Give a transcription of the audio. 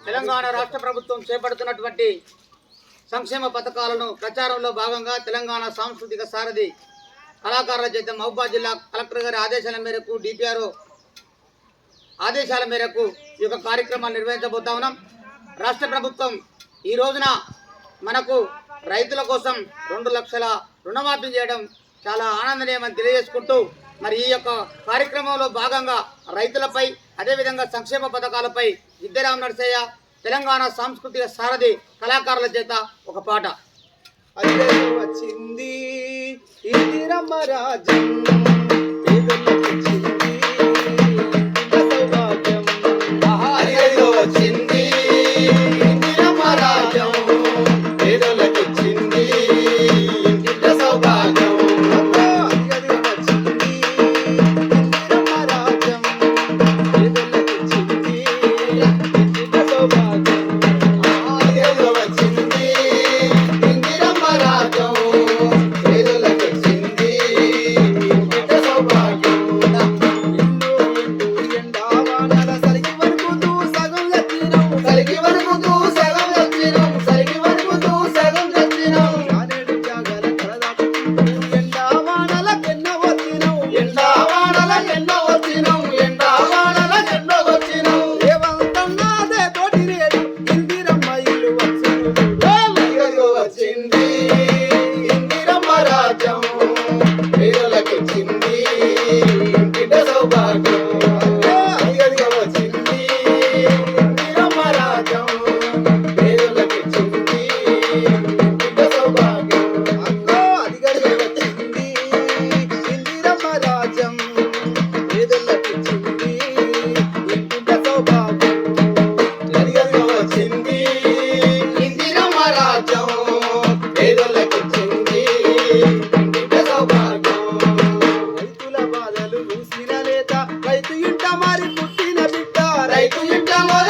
తెలంగాణ రాష్ట్ర ప్రభుత్వం చేపడుతున్నటువంటి సంక్షేమ పథకాలను ప్రచారంలో భాగంగా తెలంగాణ సాంస్కృతిక సారథి కళాకారుల చేత మహబూబాద్ జిల్లా కలెక్టర్ గారి ఆదేశాల మేరకు డిపిఆర్ఓ ఆదేశాల మేరకు ఈ యొక్క కార్యక్రమాన్ని నిర్వహించబోతా ఉన్నాం. రాష్ట్ర ప్రభుత్వం ఈ రోజున మనకు రైతుల కోసం రెండు లక్షల రుణమాఫీ చేయడం చాలా ఆనందనీయమని తెలియజేసుకుంటూ మరి ఈ యొక్క కార్యక్రమంలో భాగంగా రైతులపై అదేవిధంగా సంక్షేమ పథకాలపై విద్యారాం నరసయ్య తెలంగాణ సాంస్కృతిక సారథి కళాకారుల చేత ఒక పాట. వచ్చింది ఇందిరమ్మ Música tum jamal